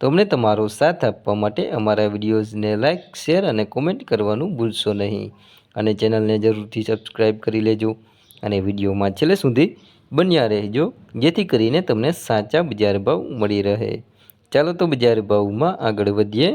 તો અમને તમારો સાથ આપવા માટે અમારા વિડીયોઝને લાઇક શેર અને કોમેન્ટ કરવાનું ભૂલશો નહીં. અને ચેનલને જરૂરથી સબસ્ક્રાઈબ કરી લેજો અને વિડીયોમાં છેલ્લે સુધી બન્યા રહેજો, જેથી કરીને તમને સાચા બજાર ભાવ મળી રહે. ચાલો તો બજાર ભાવમાં આગળ વધીએ.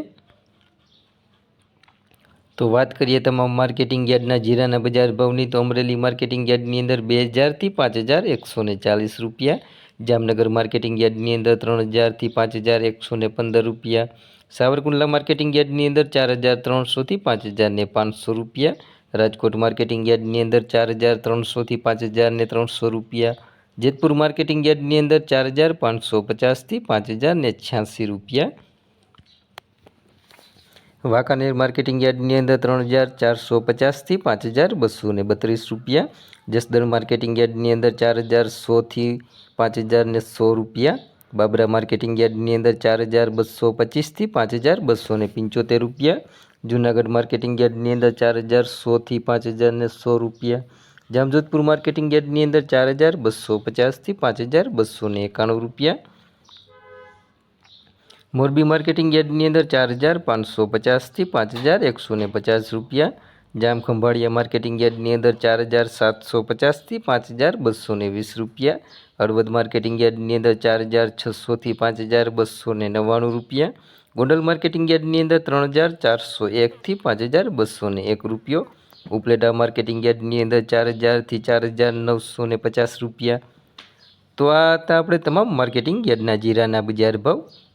તો વાત કરીએ તમામ માર્કેટિંગ યાર્ડના જીરાના બજાર ભાવની. તો અમરેલી માર્કેટિંગ યાર્ડની અંદર બે હજારથી પાંચ હજાર એકસો ચાલીસ રૂપિયા જામનગર માર્કેટિંગ યાર્ડની અંદર ત્રણ હજારથી પાંચ હજાર એકસો ને પંદર રૂપિયા. સાવરકુંડલા માર્કેટિંગ યાર્ડની અંદર ચાર હજાર ત્રણસોથી પાંચ હજાર ને પાંચસો રૂપિયા. રાજકોટ માર્કેટિંગ યાર્ડની અંદર ચાર હજાર ત્રણસોથી પાંચ હજાર ને ત્રણસો રૂપિયા. જેતપુર માર્કેટિંગ યાર્ડની અંદર ચાર હજાર પાંચસો પચાસથી પાંચ હજાર ને છ્યાસી રૂપિયા. વાંકાનેર માર્કેટિંગ યાર્ડની અંદર ત્રણ હજાર ચારસો પચાસથી પાંચ હજાર બસો ને બત્રીસ રૂપિયા. જસદણ માર્કેટિંગ યાર્ડની અંદર ચાર હજાર સોથી પાંચ હજાર ને સો રૂપિયા. બાબરા માર્કેટિંગ યાર્ડની અંદર ચાર હજાર બસો પચીસથી પાંચ હજાર બસો ને પંચોતેર રૂપિયા. જૂનાગઢ માર્કેટિંગ યાર્ડની અંદર ચાર હજાર સોથી પાંચ હજાર ને સો રૂપિયા. જામજોધપુર માર્કેટિંગ યાર્ડની અંદર ચાર હજાર બસો પચાસથી પાંચ હજાર બસો ને એકાણું રૂપિયા. મોરબી માર્કેટિંગ યાર્ડની અંદર ચાર હજાર પાંચસો પચાસથી પાંચ હજાર એકસો ને પચાસ રૂપિયા. જામ ખંભાળિયા માર્કેટિંગ યાર્ડની અંદર ચાર હજાર સાતસો પચાસથી પાંચ હજાર બસો ને વીસ રૂપિયા. હળવદ માર્કેટિંગ યાર્ડની અંદર ચાર હજાર છસોથી પાંચ હજાર બસો ને નવ્વાણું રૂપિયા. ગોંડલ માર્કેટિંગ યાર્ડની અંદર ત્રણ હજાર ચારસો એકથી પાંચ હજાર બસો ને એક રૂપિયો. ઉપલેટા માર્કેટિંગ યાર્ડની અંદર ચાર હજારથી ચાર હજાર નવસો ને પચાસ રૂપિયા. તો આ હતા આપણે તમામ માર્કેટિંગ યાર્ડના જીરાના બજાર ભાવ.